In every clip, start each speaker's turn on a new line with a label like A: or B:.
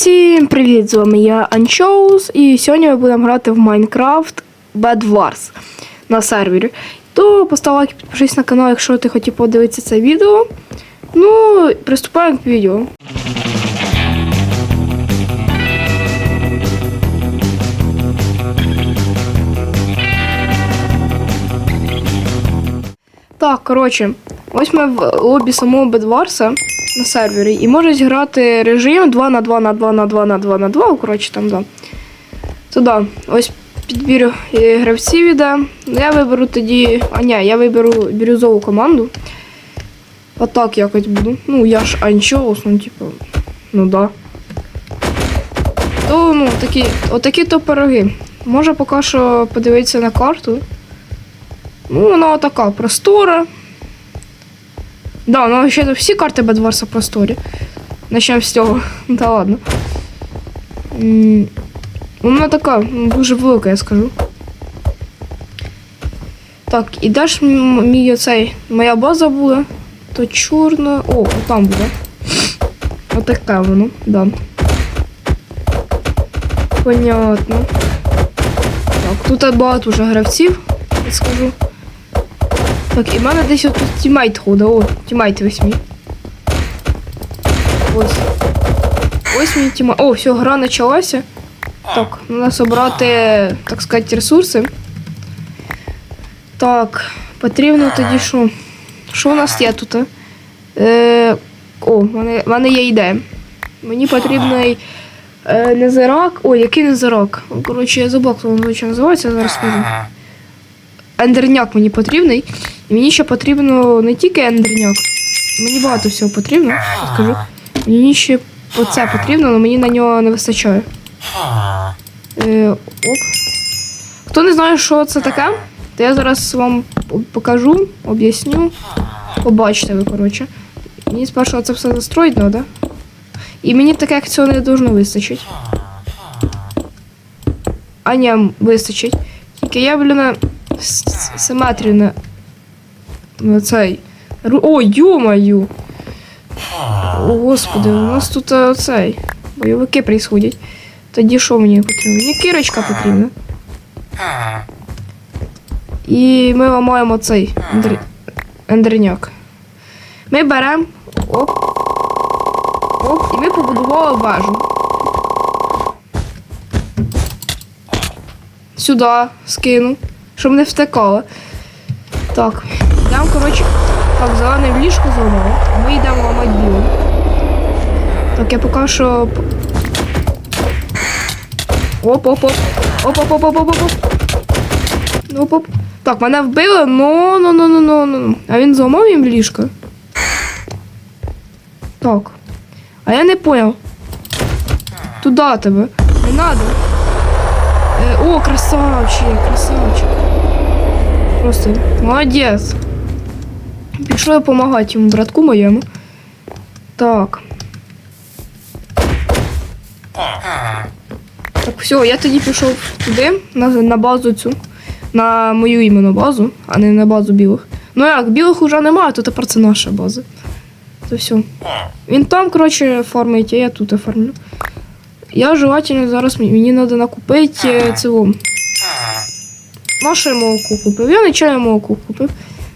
A: Всім привіт! З вами я Анчоус, і сьогодні ми будемо грати в Minecraft Bed Wars на сервері. То постав лайк і підпишись на канал, якщо ти хотів подивитися це відео. Ну, приступаємо к відео. Так, коротше, ось ми в лобі самого Бедварса на сервері і можуть грати режим 2 на 2 на 2 на 2 на 2 на 2, коротше там, да. То да, ось підбір е, гравців іде. Я виберу тоді. А ні, я виберу бірюзову команду. Отак якось буду. Ну, я ж анчоус, ну, типу, ну да. То, ну, такі, отакі то пироги. Може поки що подивитися на карту. Ну, вона така простора. Да, ну ще всі карти Бедварса просторі. Начнемо з цього. Та ладно. М, Вона така дуже велика, я скажу. Так, і де ж мій оцей. Моя база буде. То чорна. О, там буде. Отаке воно, да. Понятно. Так, тут багато вже гравців, я скажу. Так, і в мене десь тут тімейт ходить. О, тімейт ось мій. Ось. Ось мій тімейт. О, все, гра почалася. Так, треба зібрати, так сказати, ресурси. Так, потрібно тоді що? Що у нас є тут? Е, о, в мене, в мене є ідея. Мені потрібний е, незирак. Ой, який незирак? Коротше, я забув, як він звичайно називається, зараз скажу. Ендерняк мені потрібний. Мені ще потрібно не тільки ендерняк. Мені багато всього потрібно, скажу. Мені ще оце потрібно, але мені на нього не вистачає. Е, оп. Хто не знає, що це таке, то я зараз вам покажу, об'ясню. Побачите ви, коротше. Мені спершу це все настроїть треба. І мені таке, як цього не должно вистачить. А ні, вистачить. Тільки я, блін, симетрію на цей. О, ё-моё! О, господи, у нас тут е, цей. Бойовики происходять. Тоді що мені потрібно? Мені кірочка потрібна. І ми ламаємо цей ендер... ендерняк. Ми беремо. Оп. Оп, і ми побудували вежу. Сюди скину, щоб не втекало. Так, йдемо, коротше. Так, зелене в ліжко зламали. Ми йдемо ламати біле. Так, я поки що. Оп, оп, оп. Оп, оп. Так, мене вбили, ну, ну, ну, ну, ну, ну. А він зламав їм ліжко? Так. А я не понял. Туда тебе. Не надо. Е, о, красавчик, красавчик. Просто молодець. Пішов я допомагати йому, братку моєму. Так. Так, все, я тоді пішов туди, на, на базу цю. На мою іменно базу, а не на базу білих. Ну як, білих уже немає, то тепер це наша база. Це все. Він там, коротше, фармить, а я тут оформлю. Я желательно зараз мені- треба накупити е, цього. Наше молоко купив. Я нечайне молоко купив.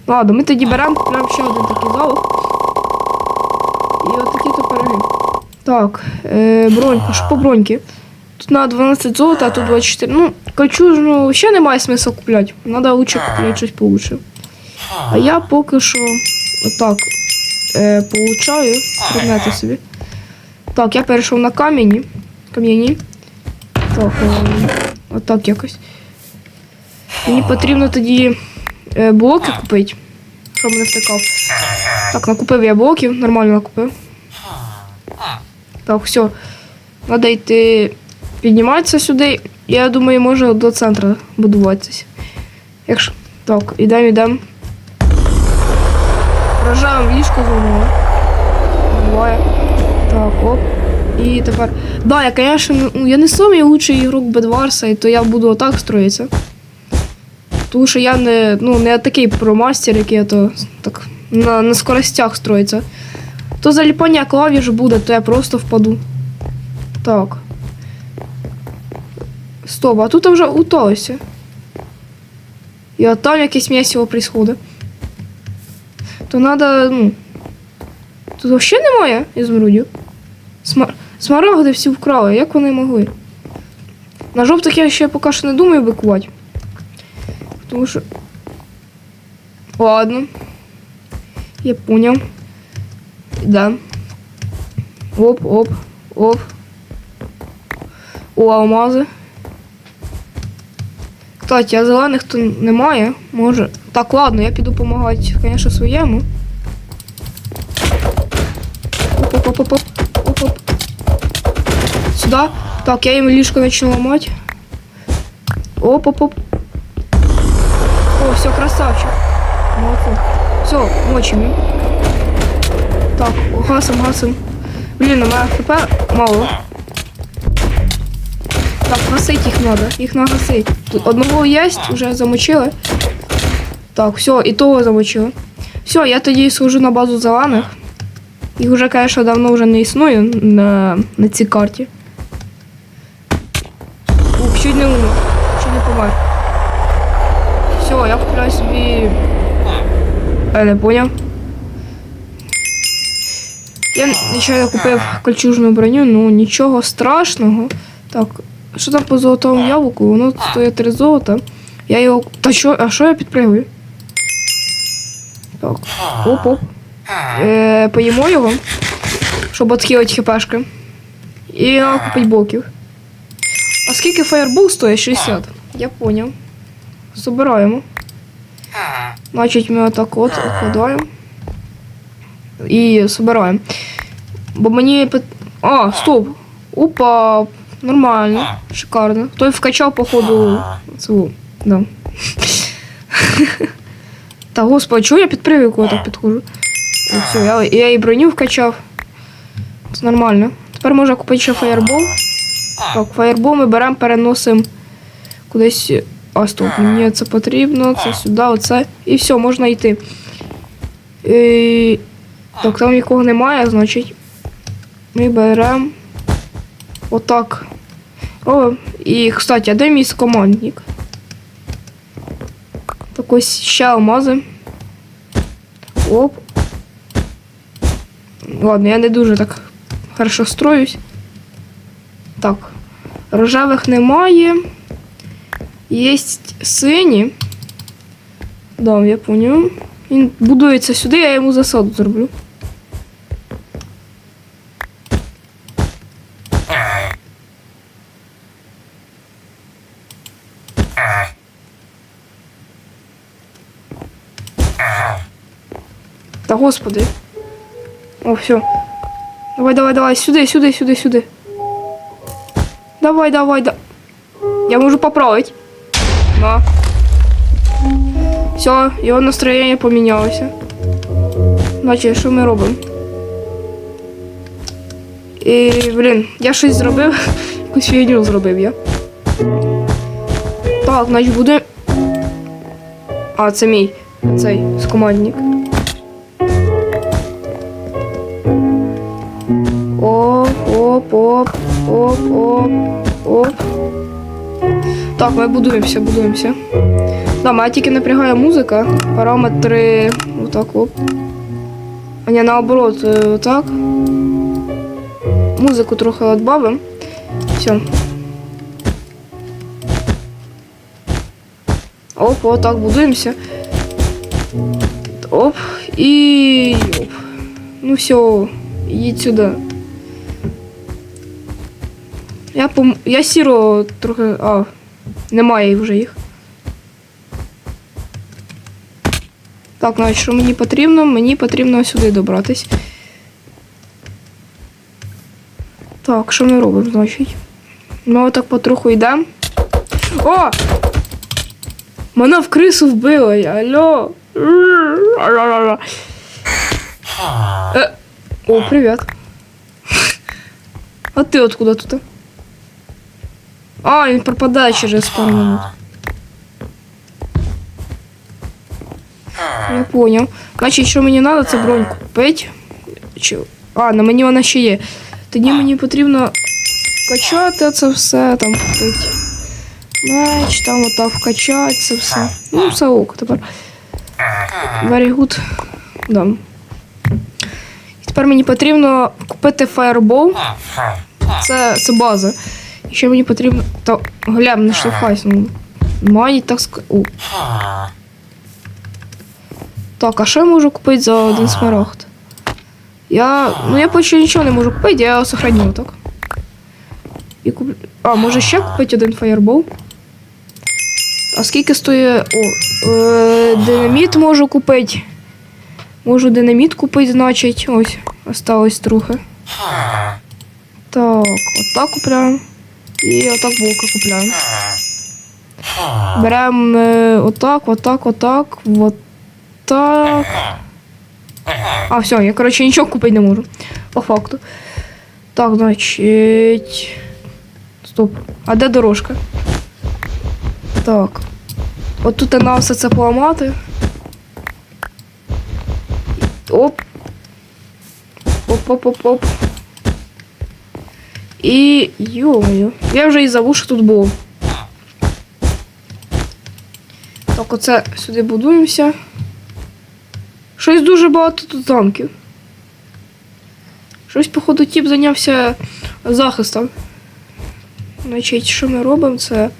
A: Ну, Ладно, ми тоді беремо прям ще один такий залог. І отакі то пироги. Так, е, бронька, що по броньки. Тут на 12 золота, а тут 24. Ну, кольчужну ще немає смисла купляти. Треба лучше купляти щось получше. А я поки що отак е, получаю предмети собі. Так, я перейшов на кам'яні. Кам'яні. Так, е, отак якось. Мені потрібно тоді е, блоки купити, щоб не втикав. Так, накупив я блоків, нормально накупив. Так, все. Треба йти підніматися сюди. Я думаю, може до центру будуватися. Якщо. Так, ідемо, йдемо. Вражаємо ліжко зламали. Буває. Так, оп. І тепер. Да, я, не- ну, я не самий лучший ігрок Бедварса, і то я буду отак строїтися. Тому що я не, ну, не такий промастер, який я то так на, на скоростях строїться. То заліпання клавіш буде, то я просто впаду. Так. Стоп, а тут вже уталося. І от там якесь м'ясо происходить. То надо, ну. Тут взагалі немає ізумрудів. Смар... Смарагди всі вкрали, як вони могли? На жовтих я ще поки що не думаю бикувати. Тому що. Ладно. Я понял. Да. Оп, оп, оп. О, алмази. Кстати, а зелених то немає. Може. Так, ладно, я піду допомагати, звісно, своєму. Оп-оп-оп-оп. Оп-оп. Сюда. Так, я їм ліжко почну ламати. Оп-оп-оп. Красавчик. Молодцы. Все, мочим. Так, гасим, гасим. Блін, у мене хп мало. Так, гасить їх надо. Їх нагасить. Тут одного є, вже замочили. Так, все, і того замочили. Все, я тоді схожу на базу зелених. Їх вже, конечно, давно вже не існує на, на цій карті. Я не поняв. Я нечайно купив кольчужну броню, ну нічого страшного. Так, що там по золотому яблуку? Воно стоїть 3 золота. Я його. Та що, а що я підпригую? Так. Оп-оп. Е, поїмо його, щоб отхилити хпшки. І купить блоків. А скільки фаєрбол стоїть? 60. Я поняв. Собираємо. Значить, ми отак от відкладаємо. І собираємо. Бо мені. А, стоп! Опа! Нормально. Шикарно. Той вкачав, походу, цю. Да. Та господи, чого я підпригаю, коли так підходжу? Все, я, я і броню вкачав. Це нормально. Тепер можна купити ще фаєрбол. Так, фаєрбол ми беремо, переносимо кудись. А, стоп, мені це потрібно, це сюди, оце. І все, можна йти. І... Так, там нікого немає, значить. Ми беремо. Отак. О, і, кстати, а де мій командник? Так ось ще алмази. Оп. Ладно, я не дуже так хорошо строюсь. Так. Рожевих немає. Є сині. Да, я поняв. Він будується сюди, я йому засаду зроблю. Та господи. О, все. Давай, давай, давай, сюди, сюди, сюди, сюди. Давай, давай, да. Я можу поправити. На. Все, його настроєння помінялося. Значить, що ми робимо? І, блін, я щось зробив. Якусь фігню зробив я. Так, значить буде. А, це мій. Цей скомандник. Оп, оп, оп, оп, оп, оп. Так, ми будуємося, будуємося. Да, мене тільки напрягає музика. Параметри. Отак оп. А не наоборот, е, отак. Музику трохи відбавимо. Все. Оп, отак будуємося. Оп. І. Оп. Ну все, ідіть сюди. Я пом... Я сіро трохи. А, немає вже їх. Так, значить, що мені потрібно? Мені потрібно сюди добратись. Так, що ми робимо, значить? Ми отак потроху йдемо. О! Мене в крису вбило, алло. Е, О, привіт. А ти откуда тут? А, він пропадає через пару минут. Я понял. Значить, що мені треба, це броньку купити. Чи... А, на мені вона ще є. Тоді мені потрібно вкачати це все, там купити меч, там отак вкачати це все. Ну, все ок тепер. Very good. Да. І тепер мені потрібно купити фаербол. Це, це база. Ще мені потрібно. Та глянь, не штовхайся. Ну, мені так ск... О. Так, а що я можу купити за один смарагд? Я. Ну я поки нічого не можу купити, я його сохраню, так? І куп... А, може ще купити один фаєрбол? А скільки стоїть. О, е, динаміт можу купити. Можу динаміт купити, значить. Ось, осталось трохи. Так, отак купляємо. І отак булки купляємо. Беремо е, отак, отак, отак, отак. А, все, я, коротше, нічого купити не можу. По факту. Так, значить. Стоп. А де дорожка? Так. От тут треба все це поламати. Оп. Оп-оп-оп-оп. І. Йо-моє. Я вже і що тут було. Так, оце сюди будуємося. Щось дуже багато тут замків. Щось, походу, тіп зайнявся захистом. Значить, що ми робимо? Це.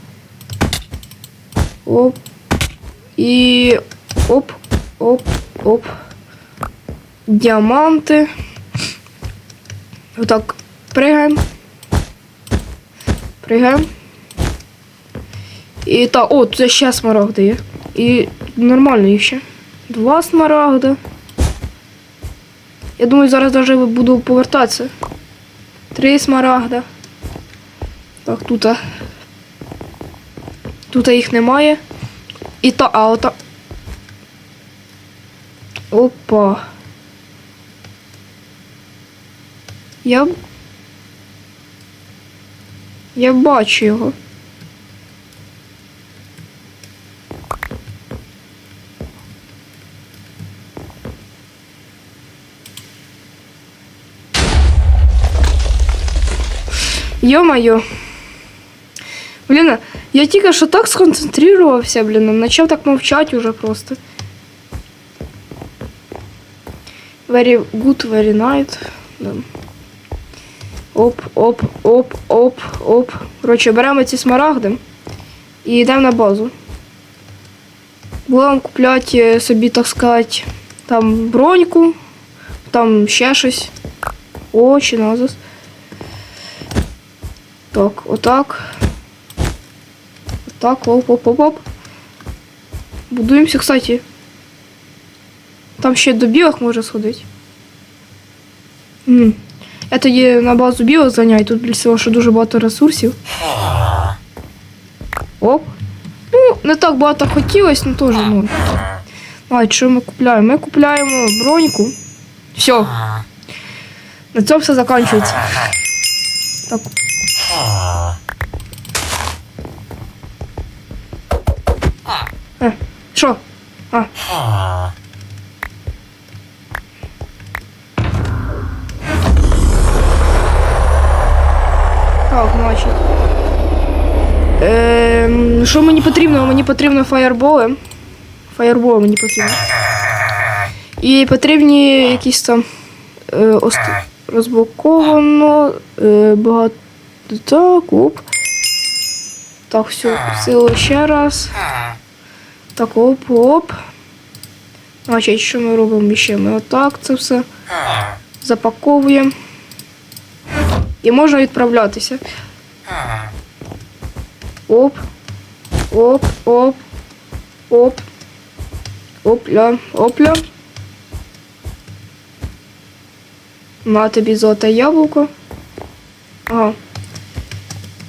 A: Оп. І. Оп, оп, оп. Діаманти. Отак. Пригаємо. Пригаємо. І так, о, тут ще смарагди є. І нормально їх ще. Два смарагда. Я думаю, зараз навіть буду повертатися. Три смарагда. Так, тут. Тут їх немає. І та, а ота. Опа. Я. б- Я бачу його. Йо-моє. Блін, а я тільки що так сконцентрувався, блін, почав так мовчати уже просто. Very good, very night. Да. Оп, оп, оп, оп, оп. Коротше, беремо ці смарагди і йдемо на базу. Будемо купляти е, собі, так сказати, там броньку, там ще щось. О, чи назас. Так, отак. Отак, оп, оп, оп, оп. Будуємося, кстати. Там ще до білок може сходити. Я тоді на базу білок заняю, тут для всього, що дуже багато ресурсів. Оп. Ну, не так багато хотілося, ну теж, ну. А, що ми купляємо? Ми купляємо броньку. Все. На цьому все закінчується. Так. Е, що? А. Так, значить. Ем, що мені потрібно? Мені потрібно фаєрболи. Фаєрболи мені потрібно. І потрібні якісь там е, ост... розблоковано. Е, багато. Так, оп. Так, все, силу ще раз. Так, оп, оп. Значить, що ми робимо ще? Ми отак це все запаковуємо. І можна відправлятися. Оп. Оп, оп. Оп. Опля, опля. На тобі золоте яблуко. Ага.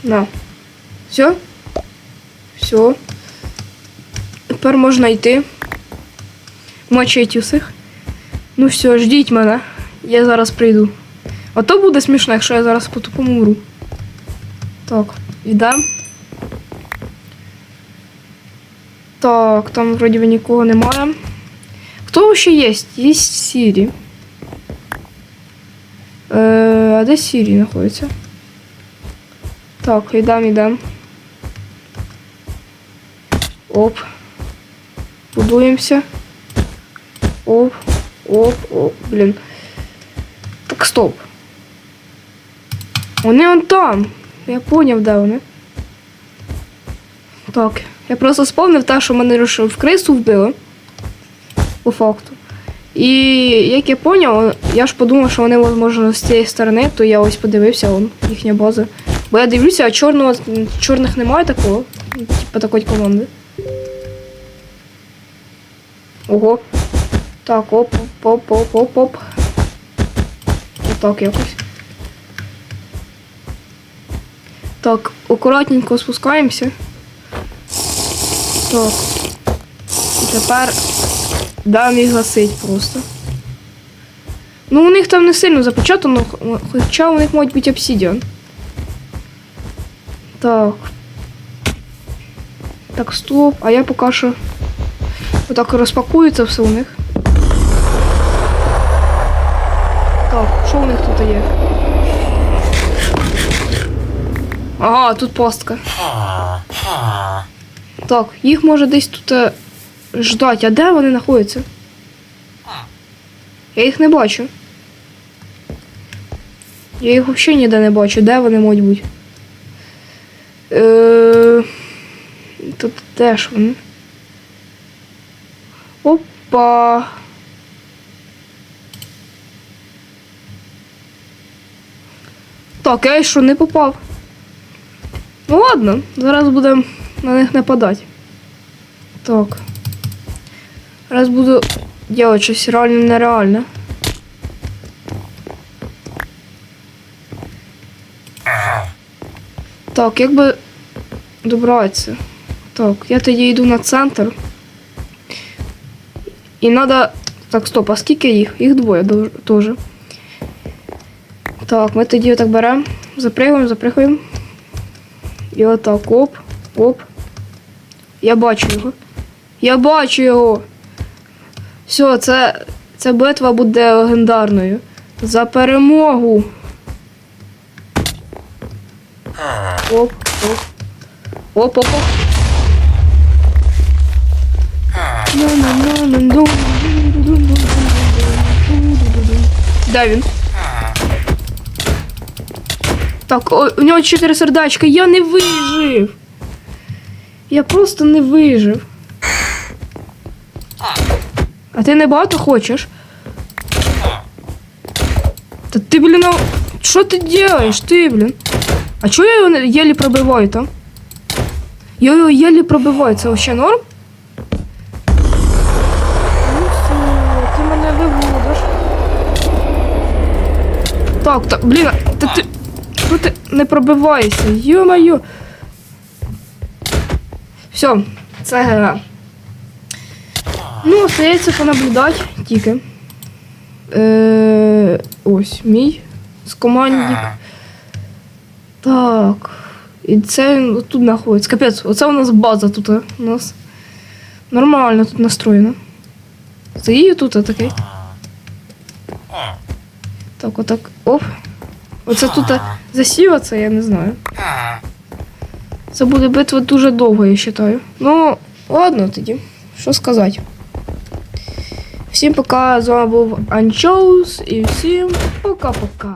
A: На. Все? Все. Тепер можна йти. Мочить усіх. Ну все, ждіть мене. Я зараз прийду. А то буде смішно, якщо я зараз по тупому умру. Так, йдемо. Так, там вроді би нікого немає. Хто ще є? Є Сірі. Е, а де Сірі знаходиться? Так, йдем, йдем. Оп. Будуємося. Оп, оп, оп, блін. Так, стоп. Вони он там. Я поняв, де вони. Так. Я просто сповнив те, що мене рушив в крису вбили. По факту. І як я поняв, я ж подумав, що вони, можливо, з цієї сторони, то я ось подивився, вон, їхня база. Бо я дивлюся, а чорного, чорних немає такого. Типу такої команди. Ого. Так, оп, оп, оп, оп, оп. Отак якось. Так, акуратненько спускаємося. Так. І тепер дам їх гасить просто. Ну, у них там не сильно запечатано, хоча у них може бути обсідіан. Так. Так, стоп. А я поки що отак розпакую це все у них. Так, що у них тут є? Ага, тут пастка. Так, їх може десь тут е, ждать. А де вони знаходяться? Я їх не бачу. Я їх взагалі ніде не бачу. Де вони можуть бути? Е, тут де ж вони? Опа. Так, я що не попав. Ну ладно, зараз будемо на них нападати. Так. Зараз буду делать щось реально нереальне. Так, як би добратися? Так, я тоді йду на центр. І треба. Так, стоп, а скільки їх? Їх двоє теж. Так, ми тоді отак беремо, запригуємо, запригуємо. І отак, оп, оп. Я бачу його. Я бачу його. Все, це, ця битва буде легендарною. За перемогу. Оп, оп. Оп, оп, оп. Де він? Так, о, у нього чотири сердечка. Я не вижив. Я просто не вижив. А ти не багато хочеш? Та ти, блін, ну, що ти робиш, ти, блін? А чого я його єлі пробиваю там? Я його єлі пробиваю, це вообще норм? Ну все, ти мене виводиш. Так, так, блін, та ти. Що ти не пробиваєшся? Йо-моє. Все, це гра. Ну, остається понаблюдати тільки. Е, ось мій з командник. Так. І це він тут знаходиться. Капець, оце у нас база тут. е, У нас нормально тут настроєно. Заїю тут такий. Так, отак. Оп. Оце тут засів, це я не знаю. Це буде битва дуже довго, я вважаю. Ну, ладно тоді. Що сказати. Всім пока. З вами був Анчоус і всім пока-пока.